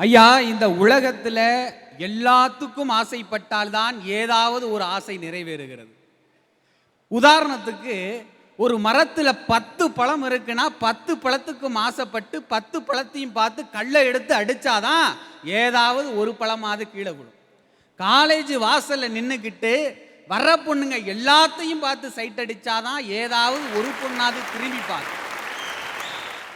ஐயா இந்த உலகத்தில் எல்லாத்துக்கும் ஆசைப்பட்டால்தான் ஏதாவது ஒரு ஆசை நிறைவேறுகிறது. உதாரணத்துக்கு ஒரு மரத்தில் பத்து பழம் இருக்குன்னா பத்து பழத்துக்கும் ஆசைப்பட்டு பத்து பழத்தையும் பார்த்து கல்லை எடுத்து அடித்தாதான் ஏதாவது ஒரு பழமாவது கீழே விடும் காலேஜ் வாசலில் நின்றுக்கிட்டு வர்ற பொண்ணுங்க எல்லாத்தையும் பார்த்து சைட் அடித்தாதான் ஏதாவது ஒரு பொண்ணாவது திரும்பி பார்க்கும்.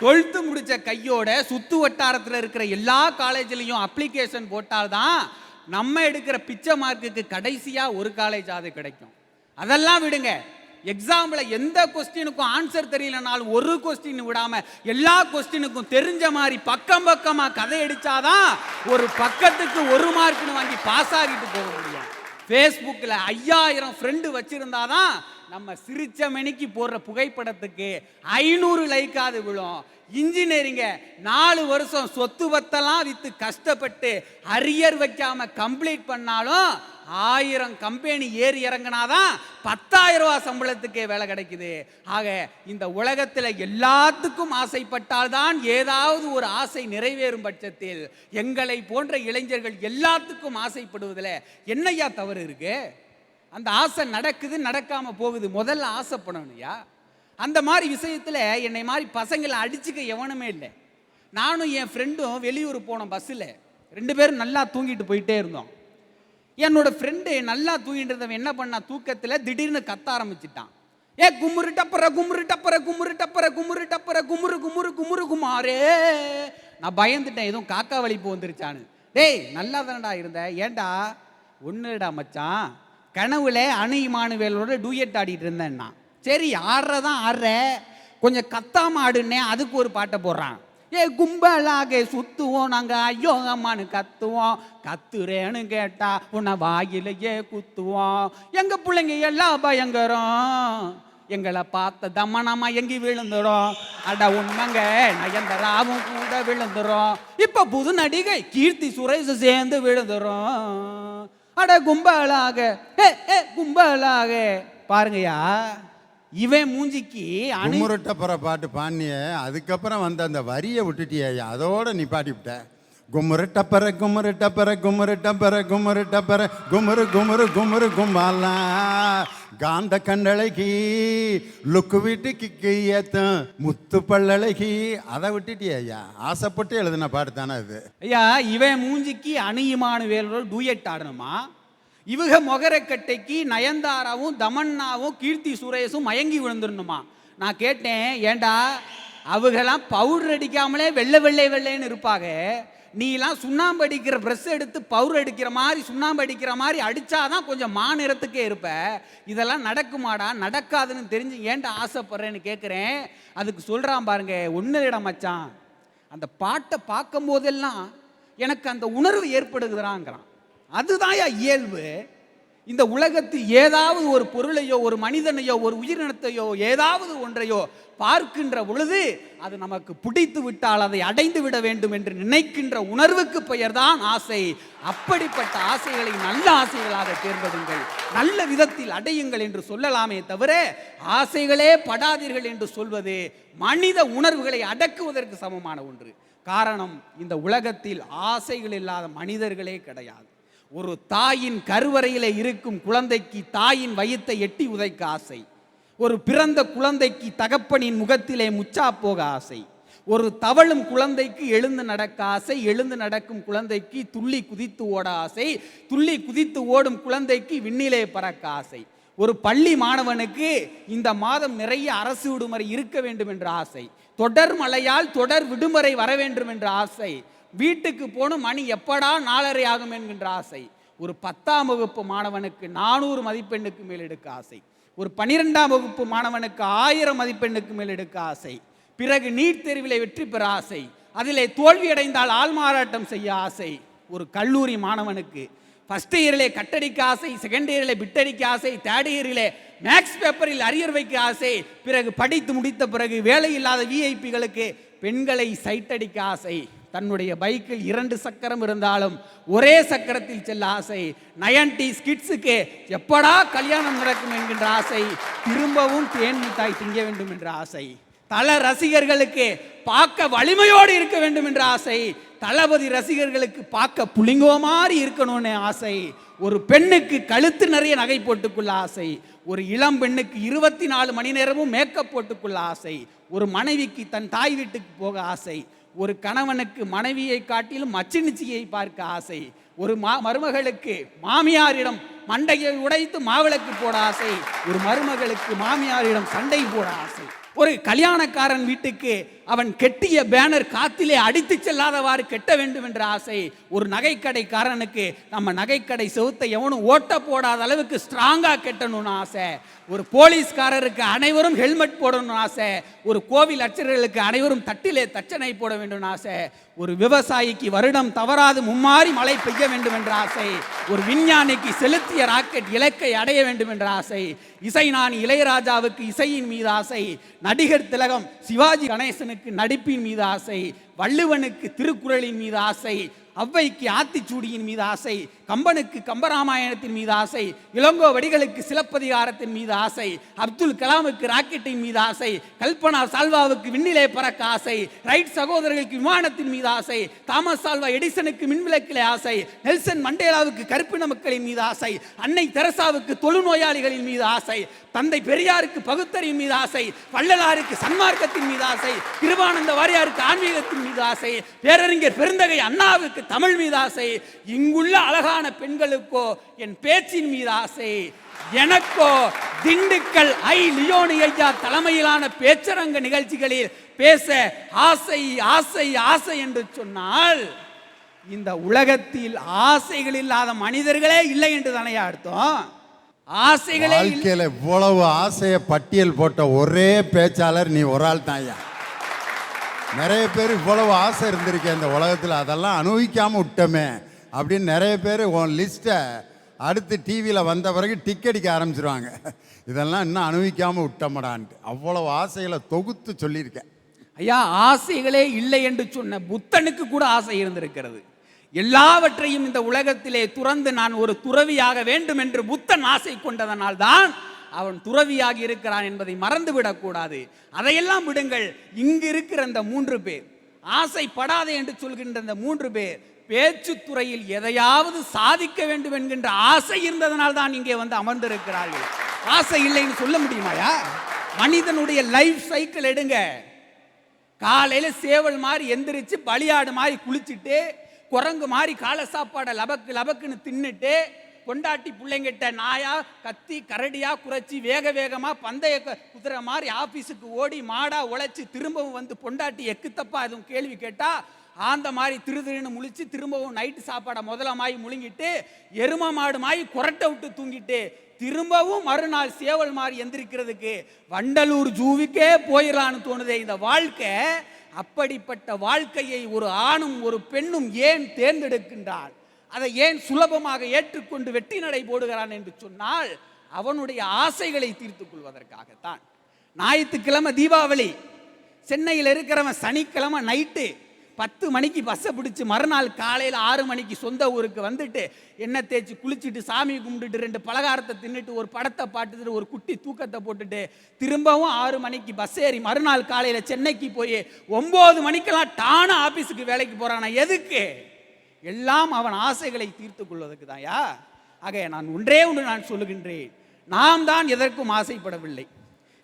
டுவெல்த்து முடித்த கையோட சுத்து வட்டாரத்தில் இருக்கிற எல்லா காலேஜ்லேயும் அப்ளிகேஷன் போட்டால்தான் நம்ம எடுக்கிற பிச்சை மார்க்குக்கு கடைசியாக ஒரு காலேஜ் அது கிடைக்கும். அதெல்லாம் விடுங்க. எக்ஸாம்பிள் எந்த கொஸ்டினுக்கும் ஆன்சர் தெரியலனாலும் ஒரு கொஸ்டின் விடாமல் எல்லா கொஸ்டினுக்கும் தெரிஞ்ச மாதிரி பக்கம் பக்கமாக கதை அடித்தாதான் ஒரு பக்கத்துக்கு ஒரு மார்க்னு வாங்கி பாஸ் ஆகிட்டு போக முடியும். ஃபேஸ்புக்கில் ஐயாயிரம் ஃப்ரெண்டு வச்சுருந்தா தான் நம்ம சிரிச்ச மணிக்கு போடுற புகைப்படத்துக்கு ஐநூறு லைக்காது விழும். இன்ஜினியரிங்க நாலு வருஷம் சொத்து பத்தெல்லாம் விற்று கஷ்டப்பட்டு அரியர் வைக்காமல் கம்ப்ளீட் பண்ணாலும் ஆயிரம் கம்பெனி ஏறி இறங்கினாதான் பத்தாயிரம் ரூபா சம்பளத்துக்கே வேலை கிடைக்குது. ஆக இந்த உலகத்தில் எல்லாத்துக்கும் ஆசைப்பட்டால்தான் ஏதாவது ஒரு ஆசை நிறைவேறும் பட்சத்தில் எங்களை போன்ற இளைஞர்கள் எல்லாத்துக்கும் ஆசைப்படுவதில் என்னையா தவறு இருக்கு? அந்த ஆசை நடக்குது நடக்காமல் போகுது முதல்ல ஆசைப்படணும்யா. அந்த மாதிரி விஷயத்தில் என்னை மாதிரி பசங்களை அடிச்சுக்க எவனுமே இல்லை. நானும் என் ஃப்ரெண்டும் வெளியூர் போனோம் பஸ்ஸில் ரெண்டு பேரும் நல்லா தூங்கிட்டு போயிட்டே இருந்தோம். என்னோட ஃப்ரெண்டு நல்லா தூங்கிட்டு இருந்தவன் என்ன பண்ணா தூக்கத்தில் திடீர்னு கத்த ஆரம்பிச்சிட்டான். ஏ குமுறு டப்பற குமுறு டப்பற குமுறு டப்பற குமுறு டப்பற குமுறு குமுறு குமுறு குமாரே. நான் பயந்துட்டேன் எதுவும் காக்கா வலிப்பு வந்துருச்சான்னு. டேய் நல்லா தானடா இருந்த? ஏன்டா ஒன்றுடா மச்சான். கனவுல அணு இமானுவேலோட டூயட் ஆடிட்டு இருந்தேன்னா சரி ஆடுறதான் ஆடுற. கொஞ்சம் கத்தாம ஆடுன்னே அதுக்கு ஒரு பாட்டை போடுறான். ஏ கும்பலாக சுத்துவோம் நாங்கள் ஐயோ அம்மானு கத்துவோம். கத்துறேன்னு கேட்டா உன்னை வாயிலேயே குத்துவோம். எங்க பிள்ளைங்க எல்லாம் பயங்கரம். எங்களை பார்த்த தம்மனமா எங்கி விழுந்துரும். அட உண்மைங்க நயந்தராவும் கூட விழுந்துடும் இப்ப புது நடிகை கீர்த்தி சுரேஷ் சேர்ந்து விழுந்துரும். அட கும்பலாக ஏ ஏ கும்பலாக. பாருங்கய்யா. இவன் மூஞ்சிக்கு அணு கும்முருட்டப்புற பாட்டு பாடினிய அதுக்கப்புறம் வந்த அந்த வரியை விட்டுட்டியா அதோட நீ பாடிவிட்ட கும்முருட்டப்பற கும்முருட்டப்பற கும்முருட்டப்பற கும்முருட்டப்பற குமுறு குமுறு குமுறு கும்பாலா. காந்த கண்டழகி லுக்கு விட்டு கிக்கு ஏத்தும் முத்து பல்லழகி அதை விட்டுட்டியா ஆசைப்பட்டு எழுதின பாட்டு தானே அது. ஐயா இவன் மூஞ்சிக்கு அணியுமான வேலோட டூயட் ஆடணுமா? இவக மொகரக்கட்டைக்கு நயன்தாராவும் தமன்னாவும் கீர்த்தி சுரேஷும் மயங்கி விழுந்துடணுமா? நான் கேட்டேன் ஏண்டா அவகெல்லாம் பவுடர் அடிக்காமலே வெள்ளை வெள்ளை வெள்ளைன்னு இருப்பாங்க நீலாம் சுண்ணாம்பு அடிக்கிற ப்ரெஸ் எடுத்து பவுர் அடிக்கிற மாதிரி சுண்ணாம்பு அடிக்கிற மாதிரி அடித்தாதான் கொஞ்சம் மாநிறத்துக்கே இருப்ப. இதெல்லாம் நடக்குமாடா? நடக்காதுன்னு தெரிஞ்சு ஏன்டா ஆசைப்படுறேன்னு கேட்குறேன் அதுக்கு சொல்கிறான் பாருங்க ஒன்று இடம் மச்சான். அந்த பாட்டை பார்க்கும் போதெல்லாம் எனக்கு அந்த உணர்வு ஏற்படுகிறாங்கிறான் அதுதான் இயல்பு. இந்த உலகத்தில் ஏதாவது ஒரு பொருளையோ ஒரு மனிதனையோ ஒரு உயிரினத்தையோ ஏதாவது ஒன்றையோ பார்க்கின்ற பொழுது அது நமக்கு பிடித்து விட்டால் அதை அடைந்து விட வேண்டும் என்று நினைக்கின்ற உணர்வுக்கு பெயர்தான் ஆசை. அப்படிப்பட்ட ஆசைகளை நல்ல ஆசைகளாக தேர்ந்தெடுங்கள். நல்ல விதத்தில் அடையுங்கள் என்று சொல்லலாமே தவிர ஆசைகளே படாதீர்கள் என்று சொல்வது மனித உணர்வுகளை அடக்குவதற்கு சமமான ஒன்று. காரணம் இந்த உலகத்தில் ஆசைகள் இல்லாத மனிதர்களே கிடையாது. ஒரு தாயின் கருவறையில் இருக்கும் குழந்தைக்கு தாயின் வயிற்றை எட்டி உதைக்க ஆசை. ஒரு பிறந்த குழந்தைக்கு தகப்பனின் முகத்திலே முச்சா போக ஆசை. ஒரு தவழும் குழந்தைக்கு எழுந்து நடக்க ஆசை எழுந்து நடக்கும் குழந்தைக்கு துள்ளி குதித்து ஓட ஆசை துள்ளி குதித்து ஓடும் குழந்தைக்கு விண்ணிலே பறக்க ஆசை. ஒரு பள்ளி மாணவனுக்கு இந்த மாதம் நிறைய அரசு விடுமுறை இருக்க வேண்டும் என்ற ஆசை. தொடர் மழையால் தொடர் விடுமுறை வர வேண்டும் என்ற ஆசை. வீட்டுக்கு போகணும் மணி எப்படா நாலரை ஆகும் என்கின்ற ஆசை. ஒரு பத்தாம் வகுப்பு மாணவனுக்கு நானூறு மதிப்பெண்ணுக்கு மேல் எடுக்க ஆசை. ஒரு பனிரெண்டாம் வகுப்பு மாணவனுக்கு ஆயிரம் மதிப்பெண்ணுக்கு மேல் எடுக்க ஆசை. பிறகு நீட் தேர்விலே வெற்றி பெற ஆசை. அதிலே தோல்வியடைந்தால் ஆள்மாறாட்டம் செய்ய ஆசை. ஒரு கல்லூரி மாணவனுக்கு ஃபர்ஸ்ட் இயரிலே கட்டடிக்க ஆசை செகண்ட் இயரிலே பிட்டடிக்க ஆசை தேர்ட் இயரிலே மேக்ஸ் பேப்பரில் அரியர் வைக்க ஆசை. பிறகு படித்து முடித்த பிறகு வேலை இல்லாத விஐபிகளுக்கு பெண்களை சைட்டடிக்க ஆசை. தன்னுடைய பைக்கில் இரண்டு சக்கரம் இருந்தாலும் ஒரே சக்கரத்தில் செல்ல ஆசை. நயன்டி ஸ்கிட்ஸுக்கு எப்படா கல்யாணம் நடக்கும் என்கின்ற ஆசை. திரும்பவும் தேன் மிட்டாய் திங்க வேண்டும் என்ற ஆசை. தல ரசிகர்களுக்கு பார்க்க வலிமையோடு இருக்க வேண்டும் என்ற ஆசை. தளபதி ரசிகர்களுக்கு பார்க்க புளிங்கோ மாதிரி இருக்கணும்னு ஆசை. ஒரு பெண்ணுக்கு கழுத்து நிறைய நகை போட்டுக்குள்ள ஆசை. ஒரு இளம் பெண்ணுக்கு இருபத்தி நாலு மணி நேரமும் மேக்கப் போட்டுக்குள்ள ஆசை. ஒரு மனைவிக்கு தன் தாய் வீட்டுக்கு போக ஆசை. ஒரு கணவனுக்கு மனைவியை காட்டிலும் மச்சினிச்சியை பார்க்க ஆசை. ஒரு மா மருமகளுக்கு மாமியாரிடம் மண்டையை உடைத்து மாவிளக்கு போட ஆசை. ஒரு மருமகளுக்கு மாமியாரிடம் சண்டை போட ஆசை. ஒரு கல்யாணக்காரன் வீட்டுக்கு அவன் கெட்டிய பேனர் காத்திலே அடித்து செல்லாதவாறு கெட்ட வேண்டும் என்ற ஆசை. ஒரு நகைக்கடைக்காரனுக்கு நம்ம நகைக்கடை செவுத்தை எவனும் ஓட்ட போடாத அளவுக்கு ஸ்ட்ராங்காக கெட்டணும்னு ஆசை. ஒரு போலீஸ்காரருக்கு அனைவரும் ஹெல்மெட் போடணும்னு ஆசை. ஒரு கோவில் அர்ச்சகர்களுக்கு அனைவரும் தட்டிலே தச்சனை போட வேண்டும் ஆசை. ஒரு விவசாயிக்கு வருடம் தவறாது மும்மாறி மழை பெய்ய வேண்டும் என்ற ஆசை. ஒரு விஞ்ஞானிக்கு செலுத்திய ராக்கெட் இலக்கை அடைய வேண்டும் என்ற ஆசை. இசை நான் இளையராஜாவுக்கு இசையின் மீது ஆசை நடிகர் திலகம் சிவாஜி கணேசனுக்கு நடிப்பின் மீது ஆசை வள்ளுவனுக்கு திருக்குறளின் மீது ஆசை அவ்வைக்கு ஆத்திச்சூடியின் மீது ஆசை கம்பனுக்கு கம்பராமாயணத்தின் மீது ஆசை இளங்கோ வடிகளுக்கு சிலப்பதிகாரத்தின் மீது ஆசை அப்துல் கலாமுக்கு ராக்கெட்டின் மீது ஆசை கல்பனா சால்வாவுக்கு விண்ணிலே பறக்க ஆசை ரைட் சகோதரர்களுக்கு விமானத்தின் மீது ஆசை தாமஸ் சால்வா எடிசனுக்கு மின்விளக்கிலே ஆசை நெல்சன் மண்டேலாவுக்கு கருப்பின மக்களின் மீது ஆசை அன்னை தெரசாவுக்கு தொழுநோயாளிகளின் மீது ஆசை தந்தை பெரியாருக்கு பகுத்தறிவின் மீது ஆசை வள்ளலாருக்கு சன்மார்க்கத்தின் மீது ஆசை திருவானந்த வாரியாருக்கு ஆன்மீகத்தின் மீது ஆசை பேரறிஞர் பெருந்தகை அண்ணாவுக்கு தமிழ் மீது ஆசை இங்குள்ள அழகான பெண்களுக்கோ என் பேச்சின் மீது ஆசை. எனக்கோ திண்டுக்கல் ஐ. லியோனி ஐயா தலைமையிலான பேச்சரங்க நிகழ்ச்சிகளில் பேச ஆசை ஆசை ஆசை என்று சொன்னால் இந்த உலகத்தில் ஆசைகள் இல்லாத மனிதர்களே இல்லை என்று தானே அர்த்தம்? ஆசைகளே இல்லை. இவ்வளவு ஆசைய பட்டியல் போட்ட ஒரே பேச்சாளர் நீ ஒரு ஆள் தான் ஐயா. நிறைய பேர் இவ்வளவு ஆசை இருந்திருக்கேன் இந்த உலகத்தில் அதெல்லாம் அனுபவிக்காமல் விட்டோமே அப்படின்னு நிறைய பேர் உன் லிஸ்ட்டை அடுத்து டிவியில் வந்த பிறகு டிக் அடிக்க ஆரம்பிச்சிருவாங்க. இதெல்லாம் இன்னும் அனுபவிக்காமல் விட்டமடான்ட்டு. அவ்வளவு ஆசைகளை தொகுத்து சொல்லியிருக்கேன். ஐயா ஆசைகளே இல்லை என்று சொன்ன புத்தனுக்கு கூட ஆசை இருந்திருக்கிறது. எல்லாவற்றையும் இந்த உலகத்திலே துறந்து நான் ஒரு துறவியாக வேண்டும் என்று புத்தன் ஆசை கொண்டதனால் தான் அவன் துறவியாகி இருக்கிறான் என்பதை மறந்துவிடக்கூடாது அதையெல்லாம் விடுங்கள். இங்கு இருக்கிற இந்த மூன்று பேர் ஆசைப்படாதே என்று சொல்கின்ற இந்த மூன்று பேர் பேச்சுத்துறையில் எதையாவது சாதிக்க வேண்டும் என்கின்ற ஆசை இருந்ததனால் தான் இங்கே வந்து அமர்ந்திருக்கிறார்கள். ஆசை இல்லைன்னு சொல்ல முடியுமாயா மனிதனுடைய லைஃப் சைக்கிள் எடுங்க. காலையில் சேவல் மாதிரி எந்திரிச்சு பலியாடு மாதிரி குளிச்சுட்டு குரங்கு மாதிரி காலை சாப்பாடை லபக்கு லபக்குன்னு தின்னுட்டு பொண்டாட்டி பிள்ளைங்கிட்ட நாயா கத்தி கரடியா குறைச்சி வேக வேகமாக பந்தய குதிரை மாதிரி ஆஃபீஸுக்கு ஓடி மாடா உழைச்சி திரும்பவும் வந்து பொண்டாட்டி எக்குத்தப்பா எதுவும் கேள்வி கேட்டால் ஆந்த மாதிரி திரு திருன்னு முழிச்சு திரும்பவும் நைட்டு சாப்பாடை முதல்ல முழுங்கிட்டு எரும மாடு மாய் குரட்டை விட்டு தூங்கிட்டு திரும்பவும் மறுநாள் சேவல் மாதிரி எந்திரிக்கிறதுக்கு வண்டலூர் ஜூவிக்கே போயிடலான்னு தோணுதே இந்த வாழ்க்கை. அப்படிப்பட்ட வாழ்க்கையை ஒரு ஆணும் ஒரு பெண்ணும் ஏன் தேர்ந்தெடுக்கின்றாள்? அதை ஏன் சுலபமாக ஏற்றுக்கொண்டு வெற்றி நடை போடுகிறான் என்று சொன்னால் அவனுடைய ஆசைகளை தீர்த்து கொள்வதற்காகத்தான். ஞாயிற்றுக்கிழமை தீபாவளி சென்னையில் இருக்கிறவன் சனிக்கிழமை நைட்டு பத்து மணிக்கு பஸ்ஸை பிடிச்சி மறுநாள் காலையில் ஆறு மணிக்கு சொந்த ஊருக்கு வந்துட்டு எண்ணெய் தேய்ச்சி குளிச்சுட்டு சாமி கும்பிட்டுட்டு ரெண்டு பலகாரத்தை தின்னுட்டு ஒரு படத்தை பார்த்துட்டு ஒரு குட்டி தூக்கத்தை போட்டுட்டு திரும்பவும் ஆறு மணிக்கு பஸ் ஏறி மறுநாள் காலையில் சென்னைக்கு போய் ஒம்பது மணிக்கெல்லாம் டான ஆஃபீஸுக்கு வேலைக்கு போகிறானா எதுக்கு? எல்லாம் அவன் ஆசைகளை தீர்த்து கொள்வதற்கு தாயா ஆக நான் ஒன்றே ஒன்று நான் சொல்லுகின்றேன். நாம் தான் எதற்கும் ஆசைப்படவில்லை.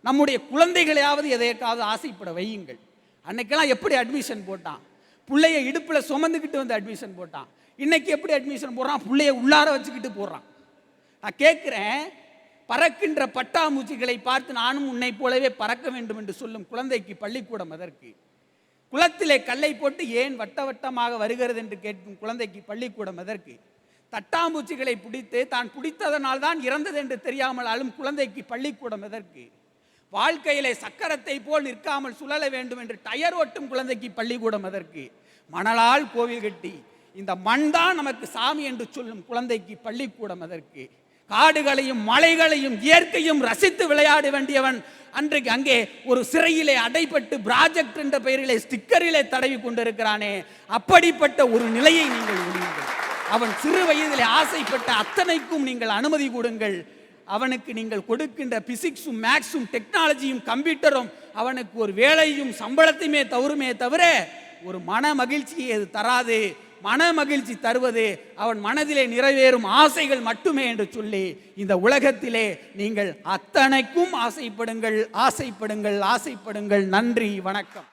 நம்முடைய குழந்தைகளையாவது எதற்காவது ஆசைப்பட வையுங்கள். அன்னைக்கெல்லாம் எப்படி அட்மிஷன் போட்டான்? பிள்ளைய இடுப்பில் சுமந்துக்கிட்டு வந்து அட்மிஷன் போட்டான். இன்னைக்கு எப்படி அட்மிஷன் போடுறான்? பிள்ளைய உள்ளார வச்சுக்கிட்டு போடுறான். நான் கேட்குறேன் பறக்கின்ற பட்டாமூச்சிகளை பார்த்து நானும் உன்னை போலவே பறக்க வேண்டும் என்று சொல்லும் குழந்தைக்கு பள்ளிக்கூடம் அதற்கு குளத்திலே கல்லை போட்டு ஏன் வட்ட வட்டமாக வருகிறது என்று கேட்கும் குழந்தைக்கு பள்ளிக்கூடம் எதற்கு? தட்டாம்பூச்சிகளை பிடித்து தான் பிடித்ததனால் தான் இறந்தது என்று தெரியாமல் அழும் குழந்தைக்கு பள்ளிக்கூடம் எதற்கு? வாழ்க்கையிலே சக்கரத்தை போல் நிற்காமல் சுழல வேண்டும் என்று டயர் ஓட்டும் குழந்தைக்கு பள்ளிக்கூடம் எதற்கு? மணலால் கோவில் கட்டி இந்த மண் தான் நமக்கு சாமி என்று சொல்லும் குழந்தைக்கு பள்ளிக்கூடம் அதற்கு காடுகளையும் மலைகளையும் இயற்கையும் ரசித்து விளையாட வேண்டியவன் அன்றைக்கு அங்கே ஒரு சிறையிலே அடைபட்டு ப்ராஜெக்ட் என்ற பெயரிலே ஸ்டிக்கரிலே தடவி கொண்டிருக்கிறானே. அப்படிப்பட்ட ஒரு நிலையை நீங்கள் முடியுங்கள் அவன் சிறு வயதிலே ஆசைப்பட்ட அத்தனைக்கும் நீங்கள் அனுமதி கொடுங்கள். அவனுக்கு நீங்கள் கொடுக்கின்ற பிசிக்ஸும் மேக்ஸும் டெக்னாலஜியும் கம்ப்யூட்டரும் அவனுக்கு ஒரு வேலையும் சம்பளத்தையுமே தவறுமே தவிர ஒரு மன மகிழ்ச்சியை அது தராது. மன மகிழ்ச்சி தருவது அவன் மனதிலே நிறைவேறும் ஆசைகள் மட்டுமே என்று சொல்லி இந்த உலகத்திலே நீங்கள் அத்தனைக்கும் ஆசைப்படுங்கள் ஆசைப்படுங்கள் ஆசைப்படுங்கள். நன்றி வணக்கம்.